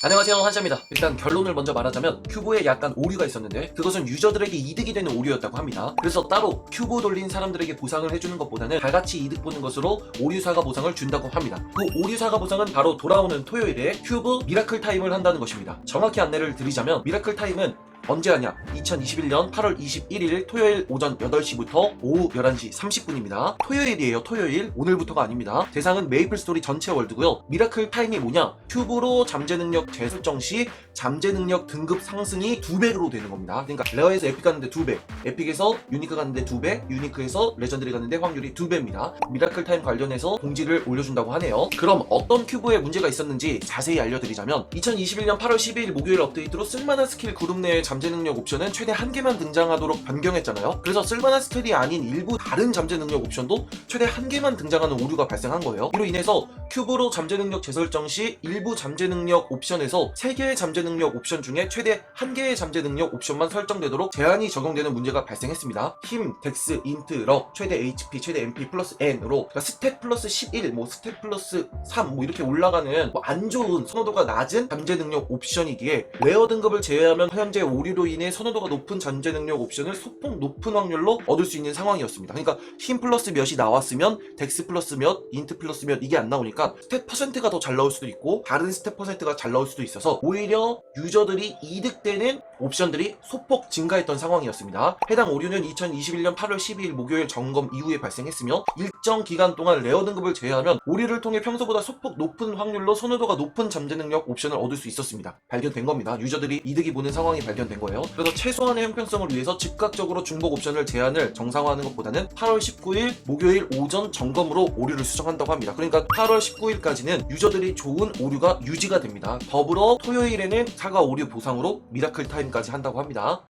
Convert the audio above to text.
안녕하세요 한샤입니다. 일단 결론을 먼저 말하자면 큐브에 약간 오류가 있었는데 그것은 유저들에게 이득이 되는 오류였다고 합니다. 그래서 따로 큐브 돌린 사람들에게 보상을 해주는 것보다는 다 같이 이득 보는 것으로 오류사가 보상을 준다고 합니다. 그 오류사가 보상은 바로 돌아오는 토요일에 큐브 미라클 타임을 한다는 것입니다. 정확히 안내를 드리자면 미라클 타임은 언제 하냐? 2021년 8월 21일 토요일 오전 8시부터 오후 11시 30분입니다. 토요일이에요, 토요일. 오늘부터가 아닙니다. 대상은 메이플 스토리 전체 월드고요. 미라클 타임이 뭐냐? 큐브로 잠재 능력 재설정 시 잠재 능력 등급 상승이 2배로 되는 겁니다. 그러니까 레어에서 에픽 갔는데 2배, 에픽에서 유니크 갔는데 2배, 유니크에서 레전드리 갔는데 확률이 2배입니다. 미라클 타임 관련해서 공지를 올려준다고 하네요. 그럼 어떤 큐브에 문제가 있었는지 자세히 알려드리자면 2021년 8월 12일 목요일 업데이트로 쓸만한 스킬 그룹 내의 잠재 능력 옵션은 최대 한 개만 등장하도록 변경했잖아요. 그래서 쓸만한 스킬이 아닌 일부 다른 잠재 능력 옵션도 최대 한 개만 등장하는 오류가 발생한 거예요. 이로 인해서 큐브로 잠재 능력 재설정 시 일부 잠재 능력 옵션에서 3개의 잠재 능력 옵션 중에 최대 한 개의 잠재 능력 옵션만 설정되도록 제한이 적용되는 문제가 발생했습니다. 힘, 덱스, 인트, 럭, 최대 HP, 최대 MP 플러스 N으로 그러니까 스탯 플러스 11, 뭐 스탯 플러스 3, 뭐 이렇게 올라가는 뭐 안 좋은 선호도가 낮은 잠재 능력 옵션이기에 레어 등급을 제외하면 현재 오류 로 인해 선호도가 높은 잠재 능력 옵션을 소폭 높은 확률로 얻을 수 있는 상황이었습니다. 그러니까 힘 플러스 몇이 나왔으면 덱스 플러스 몇, 인트 플러스 몇 이게 안 나오니까 스탯 퍼센트가 더 잘 나올 수도 있고 다른 스탯 퍼센트가 잘 나올 수도 있어서 오히려 유저들이 이득되는 옵션들이 소폭 증가했던 상황이었습니다. 해당 오류는 2021년 8월 12일 목요일 점검 이후에 발생했으며 일정 기간 동안 레어 등급을 제외하면 오류를 통해 평소보다 소폭 높은 확률로 선호도가 높은 잠재 능력 옵션을 얻을 수 있었습니다. 발견된 겁니다. 유저들이 이득이 보는 상황이 발견된 거예요. 그래서 최소한의 형평성을 위해서 즉각적으로 중복 옵션을 제한을 정상화하는 것보다는 8월 19일 목요일 오전 점검으로 오류를 수정한다고 합니다. 그러니까 8월 19일까지는 유저들이 좋은 오류가 유지가 됩니다. 더불어 토요일에는 사과 오류 보상으로 미라클 타임 까지 한다고 합니다.